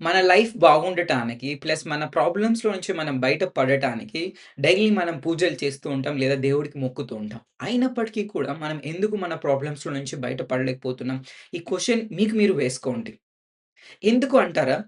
మన life బాగుండటానికి plus మన ప్రాబ్లమ్స్‌లో నుంచి మనం బయట పడటానికి డైలీ మనం పూజలు చేస్తూ ఉంటాం. లేదా దేవుడికి మొక్కుతూ ఉంటాం. అయినప్పటికీ కూడా మనం ఎందుకు మన ప్రాబ్లమ్స్‌లో నుంచి బయట పడలేకపోతున్నాం? ఈ క్వశ్చన్ మీకు మీరు వేసుకోండి. ఎందుకు అంటారా?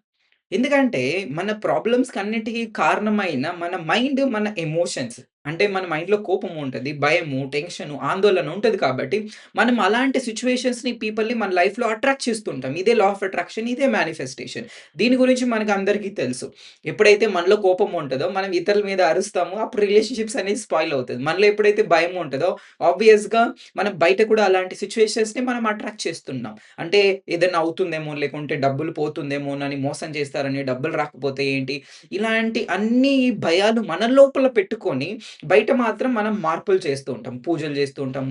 ఎందుకంటే మన ప్రాబ్లమ్స్‌కన్నిటికి కారణమైన మన మైండ్, మన ఎమోషన్స్. అంటే మన మైండ్‌లో కోపం ఉంటుంది భయము, టెన్షను, ఆందోళన ఉంటుంది కాబట్టి మనం అలాంటి సిచ్యువేషన్స్ని పీపుల్‌ని మన లైఫ్‌లో అట్రాక్ట్ చేస్తుంటాం. ఇదే లా ఆఫ్ అట్రాక్షన్, ఇదే మేనిఫెస్టేషన్. దీని గురించి మనకందరికీ తెలుసు. ఎప్పుడైతే మనలో కోపం ఉంటుందో మనం ఇతరుల మీద అరుస్తామో అప్పుడు రిలేషన్‌షిప్స్ అనేది స్పాయిల్ అవుతుంది మనలో ఎప్పుడైతే భయం ఉంటుందో ఆబ్వియస్‌గా మనం బయట కూడా అలాంటి సిచ్యువేషన్స్ని మనం అట్రాక్ట్ చేస్తున్నాం. అంటే ఏదైనా అవుతుందేమో, లేకుంటే డబ్బులు పోతుందేమో అని మోసం చేస్తారని, డబ్బులు రాకపోతే ఏంటి? ఇలాంటి అన్ని భయాలు మన లోపల పెట్టుకొని బయట మాత్రం మనం మార్పులు చేస్తూ ఉంటాం. పూజలు చేస్తూ ఉంటాం.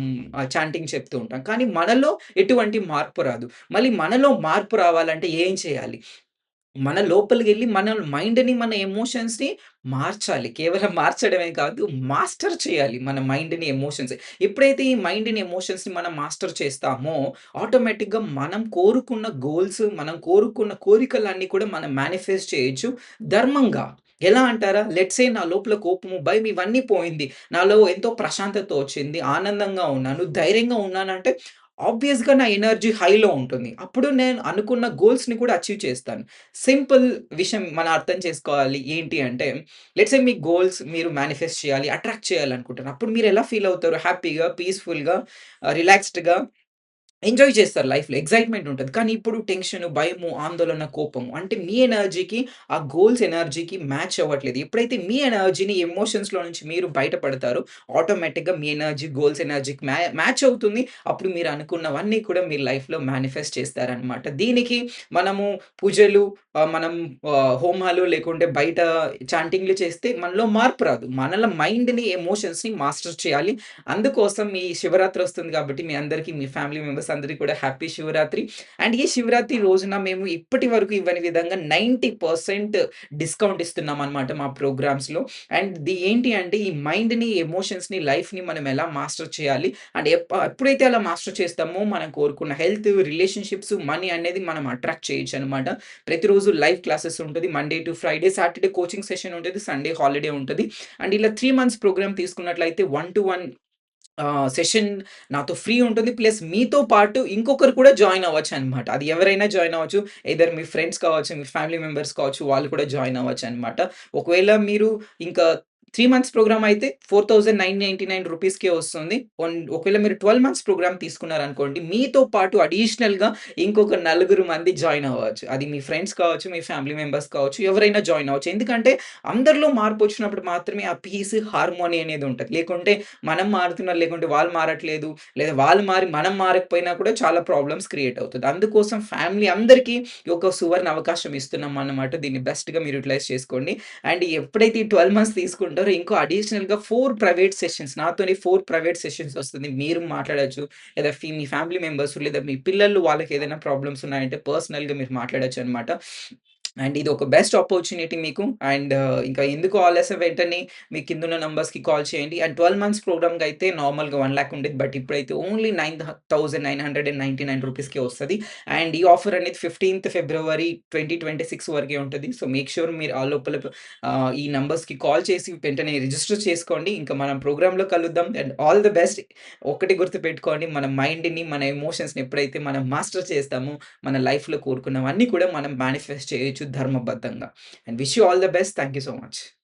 చాంటింగ్ చెప్తూ ఉంటాం. కానీ మనలో ఎటువంటి మార్పు రాదు. మళ్ళీ మనలో మార్పు రావాలంటే ఏం చేయాలి? మన లోపలికి వెళ్ళి మన మైండ్‌ని, మన ఎమోషన్స్‌ని మార్చాలి. కేవలం మార్చడమే కాదు, మాస్టర్ చేయాలి మన మైండ్‌ని, ఎమోషన్స్. ఎప్పుడైతే ఈ మైండ్‌ని, ఎమోషన్స్‌ని మనం మాస్టర్ చేస్తామో ఆటోమేటిక్‌గా మనం కోరుకున్న గోల్స్, మనం కోరుకున్న కోరికలన్నీ కూడా మనం మేనిఫెస్ట్ చేయొచ్చు ధర్మంగా. ఎలా అంటారా? లెట్స్ సే నా లోపల కోపము, భయం ఇవన్నీ పోయింది. నాలో ఎంతో ప్రశాంతత వచ్చింది. ఆనందంగా ఉన్నాను, ధైర్యంగా ఉన్నానంటే ఆబ్వియస్‌గా నా ఎనర్జీ హైలో ఉంటుంది. అప్పుడు నేను అనుకున్న గోల్స్‌ని కూడా అచీవ్ చేస్తాను. సింపుల్ విషయం మనం అర్థం చేసుకోవాలి. ఏంటి అంటే లెట్స్ సే మీ గోల్స్ మీరు మేనిఫెస్ట్ చేయాలి, అట్రాక్ట్ చేయాలనుకుంటారు. అప్పుడు మీరు ఎలా ఫీల్ అవుతారు? హ్యాపీగా, పీస్‌ఫుల్‌గా, రిలాక్స్డ్‌గా ఎంజాయ్ చేస్తారు లైఫ్‌లో. ఎక్సైట్‌మెంట్ ఉంటది. కానీ ఇప్పుడు టెన్షను, భయము, ఆందోళన, కోపము అంటే మీ ఎనర్జీకి, ఆ గోల్స్ ఎనర్జీకి మ్యాచ్ అవ్వట్లేదు. ఎప్పుడైతే మీ ఎనర్జీని ఎమోషన్స్‌లో నుంచి మీరు బయట పడతారో ఆటోమేటిక్‌గా మీ ఎనర్జీ, గోల్స్ ఎనర్జీకి మ్యా మ్యాచ్ అవుతుంది. అప్పుడు మీరు అనుకున్నవన్నీ కూడా మీ లైఫ్‌లో మేనిఫెస్ట్ చేస్తారనమాట. దీనికి మనము పూజలు ఆహ్, మనం ఆహ్, హోమాలు లేకుంటే బయట చాంటింగ్‌లు చేస్తే మనలో మార్పు రాదు. మనల మైండ్‌ని, ఎమోషన్స్‌ని మాస్టర్ చేయాలి. అందుకోసం ఈ శివరాత్రి వస్తుంది కాబట్టి మీ అందరికీ, మీ ఫ్యామిలీ మెంబర్స్ అందరికీ కూడా హ్యాపీ శివరాత్రి. అండ్ ఈ శివరాత్రి రోజున మేము ఇప్పటి వరకు ఇవ్వని విధంగా 90% డిస్కౌంట్ ఇస్తున్నాం అనమాట మా ప్రోగ్రామ్స్‌లో. అండ్ ది ఏంటి అంటే ఈ మైండ్‌ని, ఎమోషన్స్‌ని, లైఫ్‌ని మనం ఎలా మాస్టర్ చేయాలి? అండ్ ఎప్పుడైతే అలా మాస్టర్ చేస్తామో మనం కోరుకున్న హెల్త్, రిలేషన్‌షిప్స్, మనీ అనేది మనం అట్రాక్ట్ చేయొచ్చు అనమాట ప్రతిరోజు లైవ్ క్లాసెస్ ఉంటుంది Monday to Friday, Saturday coaching session ఉంటుంది సండే హాలిడే ఉంటుంది అండ్ ఇలా త్రీ మంత్స్ ప్రోగ్రామ్ తీసుకున్నట్లయితే వన్ టు వన్ సెషన్ నాతో ఫ్రీ ఉంటుంది. ప్లస్ మీతో పాటు ఇంకొకరు కూడా జాయిన్ అవ్వచ్చు అనమాట అది ఎవరైనా జాయిన్ అవ్వచ్చు. ఇద్దరు మీ ఫ్రెండ్స్ కావచ్చు, మీ ఫ్యామిలీ మెంబర్స్ కావచ్చు, వాళ్ళు కూడా జాయిన్ అవ్వచ్చు అనమాట ఒకవేళ మీరు ఇంకా త్రీ మంత్స్ ప్రోగ్రామ్ అయితే 4999 రూపీస్‌కే వస్తుంది. వన్ ఒకవేళ మీరు 12 మంత్స్ ప్రోగ్రామ్ తీసుకున్నారనుకోండి, మీతో పాటు అడిషనల్‌గా ఇంకొక నలుగురు మంది జాయిన్ అవ్వచ్చు. అది మీ ఫ్రెండ్స్ కావచ్చు, మీ ఫ్యామిలీ మెంబర్స్ కావచ్చు, ఎవరైనా జాయిన్ అవ్వచ్చు. ఎందుకంటే అందరిలో మార్పు వచ్చినప్పుడు మాత్రమే ఆ పీస్, హార్మోనీ అనేది ఉంటుంది లేకుంటే మనం మారుతున్నారు, లేకుంటే వాళ్ళు మారట్లేదు, లేదా వాళ్ళు మారి మనం మారకపోయినా కూడా చాలా ప్రాబ్లమ్స్ క్రియేట్ అవుతుంది అందుకోసం ఫ్యామిలీ అందరికీ ఒక సువర్ణ అవకాశం ఇస్తున్నాం అన్నమాట. దీన్ని బెస్ట్‌గా మీరు యూటిలైజ్ చేసుకోండి. అండ్ ఎప్పుడైతే ఈ 12 మంత్స్ తీసుకుంటారో ఇంకో అడిషనల్‌గా ఫోర్ ప్రైవేట్ సెషన్స్ నాతోని ఫోర్ ప్రైవేట్ సెషన్స్ వస్తుంది. మీరు మాట్లాడొచ్చు. లేదా ఫీ మీ ఫ్యామిలీ మెంబర్స్ లేదా మీ పిల్లలు వాళ్ళకి ఏదైనా ప్రాబ్లమ్స్ ఉన్నాయంటే పర్సనల్‌గా మీరు మాట్లాడొచ్చనమాట. అండ్ ఇది ఒక బెస్ట్ ఆపర్చునిటీ మీకు. అండ్ ఇంకా ఎందుకు ఆలస్యం వెంటనే మీ కిందున్న నంబర్స్‌కి కాల్ చేయండి. అండ్ 12 మంత్స్ ప్రోగ్రామ్కి అయితే నార్మల్‌గా వన్ ల్యాక్ ఉండేది. బట్ ఇప్పుడైతే only nine thousand nine hundred and ninety nine రూపీస్కి వస్తుంది అండ్ ఈ ఆఫర్ అనేది 15థ్ ఫిబ్రవరి 2026 వరకే ఉంటుంది సో, మేక్ షూర్ మీరు ఆ లోపల ఈ నంబర్స్‌కి కాల్ చేసి వెంటనే రిజిస్టర్ చేసుకోండి. ఇంకా మనం ప్రోగ్రామ్‌లో కలుద్దాం. And all the best. ఒకటి గుర్తుపెట్టుకోండి మన మైండ్‌ని, మన ఎమోషన్స్‌ని ఎప్పుడైతే మనం మాస్టర్ చేస్తామో మన లైఫ్‌లో కోరుకున్నవన్నీ కూడా మనం మేనిఫెస్ట్ చేయొచ్చు ధర్మబద్ధంగా. And wish you all the best. Thank you so much.